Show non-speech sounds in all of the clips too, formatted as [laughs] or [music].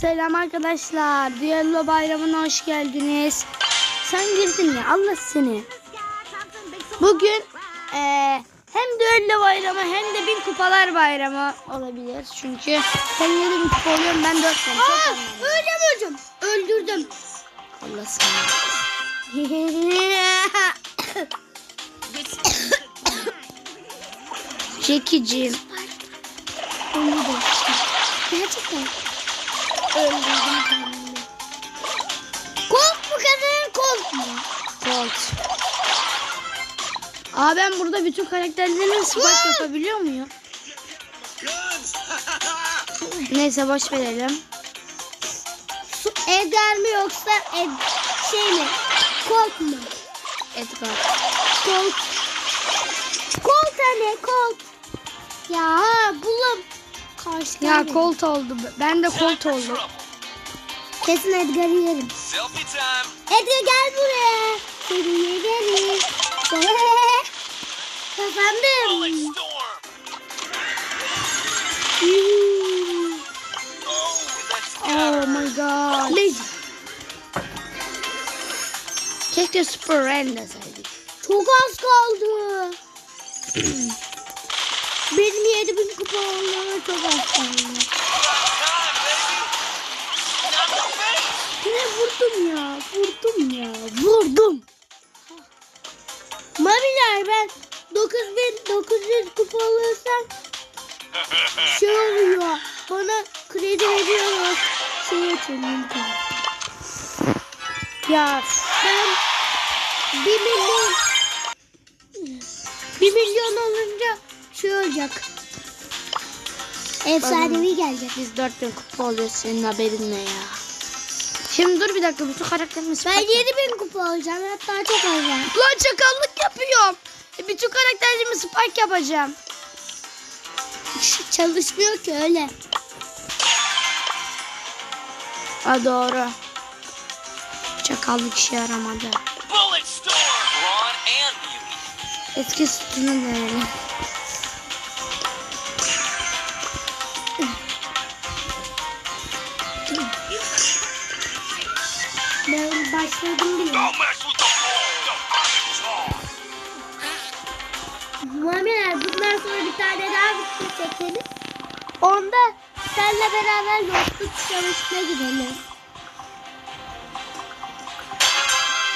Selam arkadaşlar. Düello bayramına hoş geldiniz. Sen girdin ya Allah seni. Bugün eee, hem düello bayramı hem de bin kupalar bayramı olabilir. Çünkü sen 7 bin kupa oluyorsun ben 4 bin. Çok Aa, öyle mi hocam? Öldürdüm. Allah seni. [laughs] Öldürdüm. Gerçekten. Öldürdüm kendimi. Kolt mu kadın kolt mu? Colt. Aa ben burada bütün karakterlerin spike yapabiliyor muyum? Neyse boş verelim. Su Edgar mı yoksa Ed şey mi? Kolt mu? Edgar. Kolt. Kolt hani kolt. Ya bulam. Karşı Ya Colt oldu. Ben de Colt oldum. Kesin Edgar'ı yerim. Edgar gel buraya. Seni yerim. [laughs] Kazandım. Oh, Oh my god. Neyse. Keşke Super Ren deseydik. Çok az kaldı. [clears throat] Benim 7000 kupa olmama çok face. Yine vurdum ya. Vurdum ya. Vurdum. Maviler ben 9900 kupa alırsam şey oluyor. Bana kredi veriyorlar. Şey açıyorum. Ya Ben 1 milyon 1 milyon şey olacak. Efsanevi gelecek. biz 4000 kupa oluyoruz senin haberin ne ya? Şimdi dur bir dakika bütün karakterimiz Ben spike yap- 7000 kupa alacağım. Hatta çok var. Lan çakallık yapıyorum. E, bütün karakterlerimi spike yapacağım. [laughs] Çalışmıyor ki öyle. Ha doğru. Çakallık işe yaramadı. Eski sütunu deneyelim. İs on. Muammer bundan sonra bir tane daha video çekelim. Onda senle beraber yolculuk çalışmaya gidelim.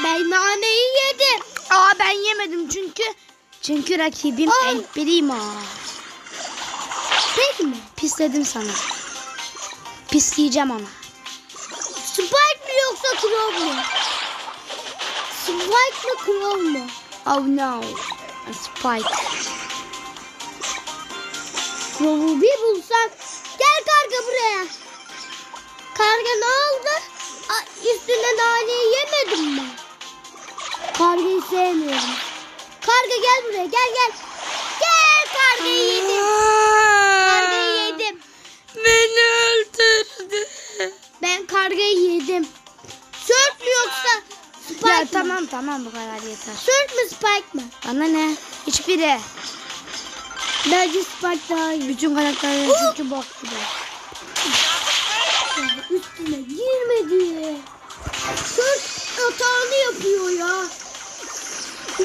Ben naneyi yedim. Aa ben yemedim çünkü çünkü rakibim Aa. El Primo. Peki mi? Pisledim sana. Pisleyeceğim ona. Spike mi yoksa Crow mu? Spike mı Crow mu? Oh no. A Spike. Crow'u bir bulsam. Gel karga buraya. Karga ne oldu? Aa, üstüne naneyi yemedim mi? Kargayı sevmiyorum. Karga gel buraya gel gel. Gel kargayı yedim. Kargayı yedim. Beni öldürdü. Ben kargayı yedim. Spike Ya mi? tamam tamam bu kadar yeter. Sört mü Spike mı? Bana ne? Hiçbiri. Bence Spike daha iyi. Bütün karakterlerin çünkü bok gibi. Üstüne girmedi. Sört hatanı yapıyor ya.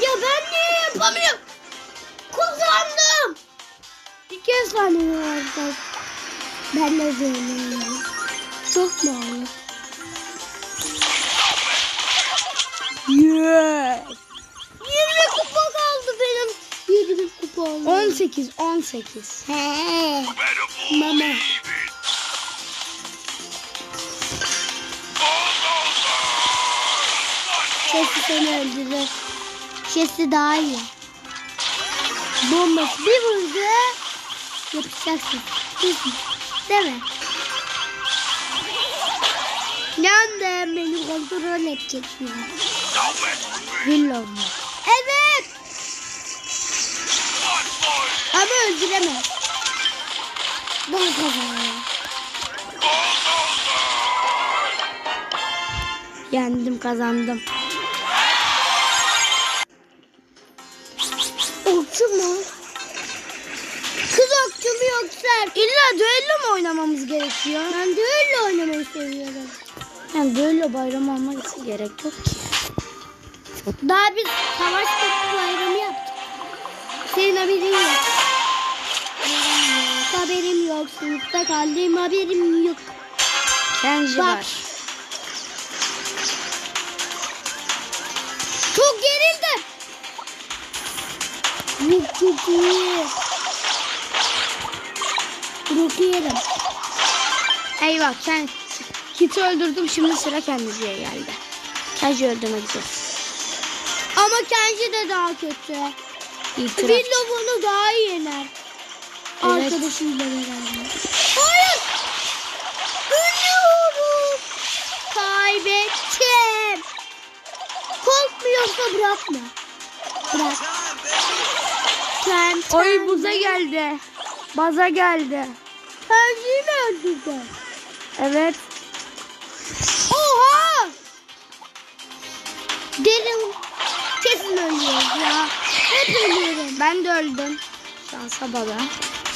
Ya ben niye yapamıyorum? Kazandım. Bir kez sandım vardı. Ben de zorlanıyorum. Çok mu ağır? Yeah. 20 kupa kaldı benim. 20 kupa oldu. 18 18. He. Mama. Şesi seni öldürür. Şesi daha iyi. Bombası bir vurdu. Yapacaksın. Değil mi? Yandım. Beni kontrol. Don't mu? Evet. Ama öldüremez. Ben kazanıyorum. Yendim kazandım. Okçu mu? Kız okçu mu yoksa? İlla düello mu oynamamız gerekiyor? Ben öyle oynamayı seviyorum. Yani düello bayramı olması gerek yok ki. Daha biz savaş topu bayramı yaptık. Senin haberin yok. Haberim yok. Sınıfta kaldım haberim yok. Kenji Bak. var. Çok gerildim. Yok çok iyi. Çok yerim. Eyvah Ken Kit'i öldürdüm şimdi sıra Kenji'ye geldi. Kenji öldürmek zor. Ama Kenji de daha kötü. İtiraf. Willow onu daha iyi yener. Evet. Arkadaşıyla beraber. Hayır. Ölüyorum. Kaybettim. Korkmuyorsa bırakma. Bırak. Sen Oy buza geldi. Baza geldi. Kenji'yi mi öldürdün? Evet. Oha! Derin kesin ölüyoruz ya. Hep ölüyorum. Ben de öldüm. Şansa bala.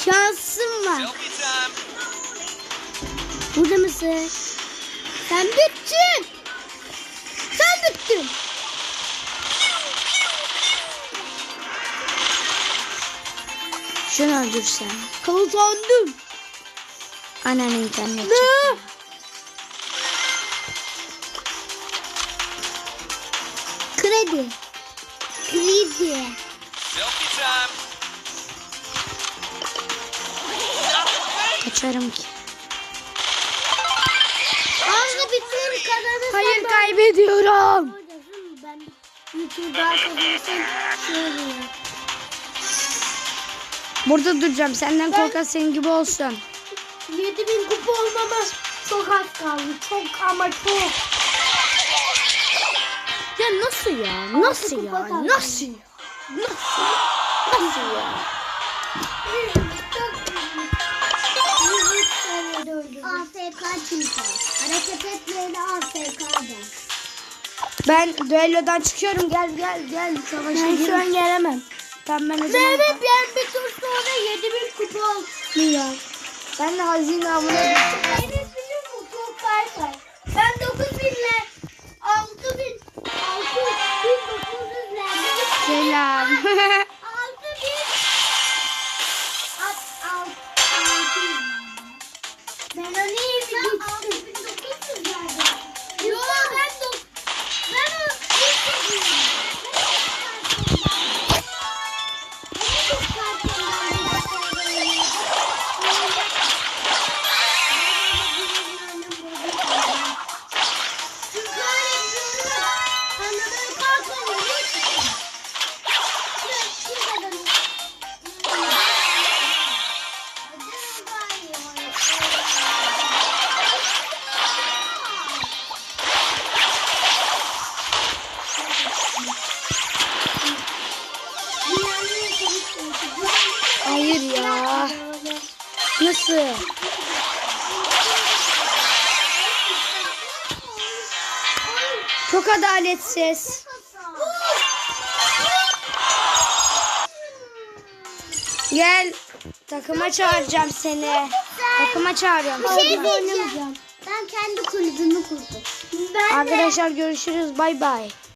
Şansım var. Burada mısın? Sen bittin. Sen bittin. Şunu öldürsen. Kazandım. Annen internet. Ne? Kredi. Kredi. Selfie time. Kaçarım ki. Anne bütün kazanırsam Hayır ben- kaybediyorum. Ben YouTube'da kazanırsam şöyle. Burada duracağım. Senden korkan senin gibi olsun. 7000 kupa olmama çok az kaldı. Çok ama çok. Ya nasıl ya? Nasıl ya? kaldı. Nasıl ya? Nasıl? Nasıl ya? AFK çünkü. Hareket etmeyeni AFK'da. Ben düellodan çıkıyorum. Gel gel gel. Savaşa Ben şu an gelemem. Tamam ben. Mehmet yani bir tur sonra 7000 kupa alıyor. Ben de hazine avına gittim. Selam. 6000 Ben onu iyi bir Çok adaletsiz. Gel. Takıma çağıracağım seni. Takıma çağırıyorum. Bir şey diyeceğim. Ben kendi kulübümü kurdum. Ben de Arkadaşlar görüşürüz. Bay bay.